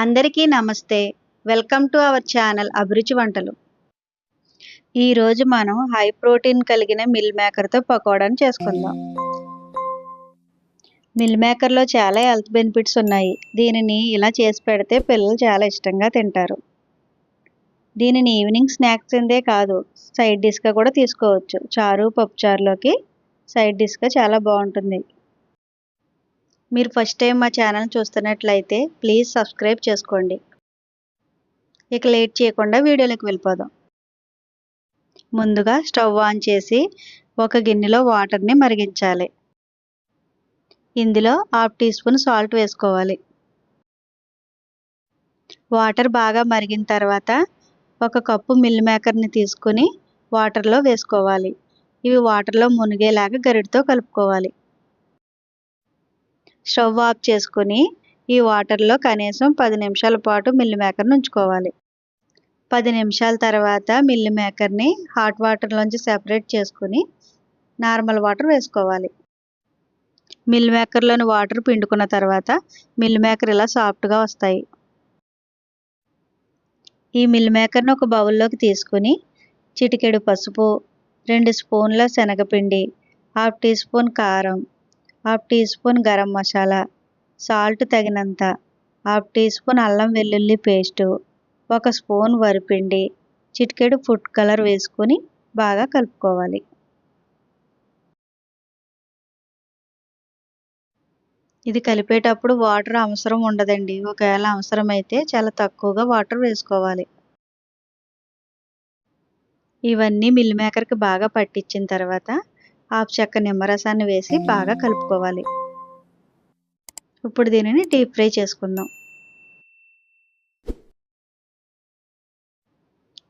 అందరికీ నమస్తే. Welcome to our channel అభిరుచి వంటలు. ఈరోజు మనం హై ప్రోటీన్ కలిగిన మిల్ మేకర్తో పకోడాను చేసుకుందాం. మిల్ మేకర్లో చాలా హెల్త్ బెనిఫిట్స్ ఉన్నాయి. దీనిని ఇలా చేసి పెడితే పిల్లలు చాలా ఇష్టంగా తింటారు. దీనిని ఈవినింగ్ స్నాక్స్ కిందే కాదు సైడ్ డిష్గా కూడా తీసుకోవచ్చు. చారు పప్పుచారులోకి సైడ్ డిష్గా చాలా బాగుంటుంది. మీరు ఫస్ట్ టైం మా ఛానల్ చూస్తున్నట్లయితే ప్లీజ్ సబ్స్క్రైబ్ చేసుకోండి. ఇక లేట్ చేయకుండా వీడియోలోకి వెళ్ళిపోదాం. ముందుగా స్టవ్ ఆన్ చేసి ఒక గిన్నెలో వాటర్ని మరిగించాలి. ఇందులో హాఫ్ టీ స్పూన్ సాల్ట్ వేసుకోవాలి. వాటర్ బాగా మరిగిన తర్వాత ఒక కప్పు మిల్ మేకర్ని తీసుకుని వాటర్లో వేసుకోవాలి. ఇవి వాటర్లో మునిగేలాగా గరిటతో కలుపుకోవాలి. స్టవ్ ఆఫ్ చేసుకుని ఈ వాటర్లో కనీసం పది నిమిషాల పాటు మిల్ మేకర్ని ఉంచుకోవాలి. పది నిమిషాల తర్వాత మిల్ మేకర్ని హాట్ వాటర్లోంచి సెపరేట్ చేసుకుని నార్మల్ వాటర్ వేసుకోవాలి. మిల్ మేకర్లోని వాటర్ పిండుకున్న తర్వాత మిల్ మేకర్ ఇలా సాఫ్ట్గా వస్తాయి. ఈ మిల్ మేకర్ని ఒక బౌల్లోకి తీసుకుని చిటికెడు పసుపు రెండు స్పూన్ల శనగపిండి హాఫ్ టీ స్పూన్ కారం half teaspoon garam masala salt తగినంత హాఫ్ టీ స్పూన్ అల్లం వెల్లుల్లి పేస్టు ఒక స్పూన్ వరిపిండి చిటికెడు ఫుడ్ కలర్ వేసుకొని బాగా కలుపుకోవాలి. ఇది కలిపేటప్పుడు వాటర్ అవసరం ఉండదండి. ఒకవేళ అవసరమైతే చాలా తక్కువగా వాటర్ వేసుకోవాలి. ఇవన్నీ మిల్ మేకర్కి బాగా పట్టించిన తర్వాత హాఫ్ చెక్క నిమ్మరసాన్ని వేసి బాగా కలుపుకోవాలి. ఇప్పుడు దీనిని డీప్ ఫ్రై చేసుకుందాం.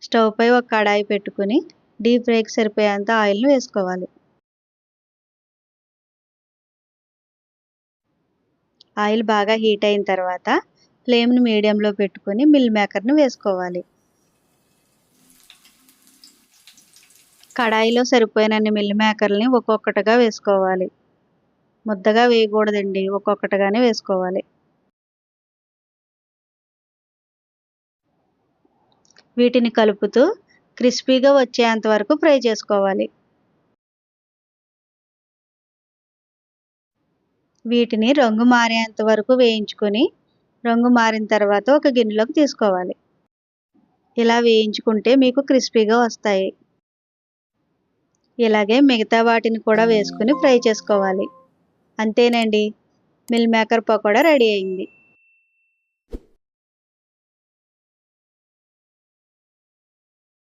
స్టవ్ పై ఒక కడాయి పెట్టుకుని డీప్ ఫ్రైకి సరిపోయేంత ఆయిల్ని వేసుకోవాలి. ఆయిల్ బాగా హీట్ అయిన తర్వాత ఫ్లేమ్ని మీడియంలో పెట్టుకుని మిల్ మేకర్ని వేసుకోవాలి. కడాయిలో సరిపోయినన్ని మిల్ మేకర్ని ఒక్కొక్కటిగా వేసుకోవాలి. ముద్దగా వేయకూడదండి ఒక్కొక్కటిగానే వేసుకోవాలి. వీటిని కలుపుతూ క్రిస్పీగా వచ్చేంత వరకు ఫ్రై చేసుకోవాలి. వీటిని రంగు మారేంత వరకు వేయించుకొని రంగు మారిన తర్వాత ఒక గిన్నెలోకి తీసుకోవాలి. ఇలా వేయించుకుంటే మీకు క్రిస్పీగా వస్తాయి. ఇలాగే మిగతా వాటిని కూడా వేసుకుని ఫ్రై చేసుకోవాలి. అంతేనండి. మిల్ మేకర్ పకోడా రెడీ అయింది.